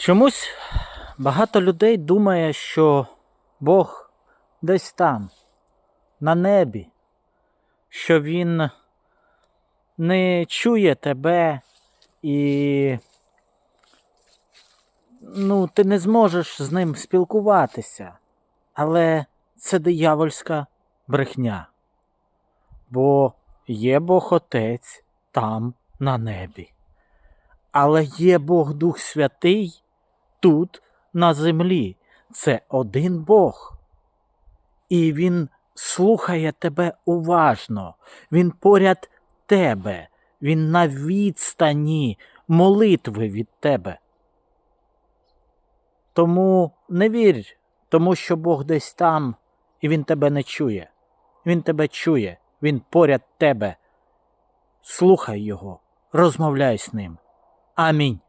Чомусь багато людей думає, що Бог десь там, на небі, що Він не чує тебе і ну, ти не зможеш з ним спілкуватися. Але це диявольська брехня. Бо є Бог Отець там на небі. Але є Бог Дух Святий тут, на землі. Це один Бог. І Він слухає тебе уважно, Він поряд тебе, Він на відстані молитви від тебе. Тому не вір, тому що Бог десь там, і Він тебе не чує. Він тебе чує, Він поряд тебе. Слухай Його, розмовляй з ним. Амінь.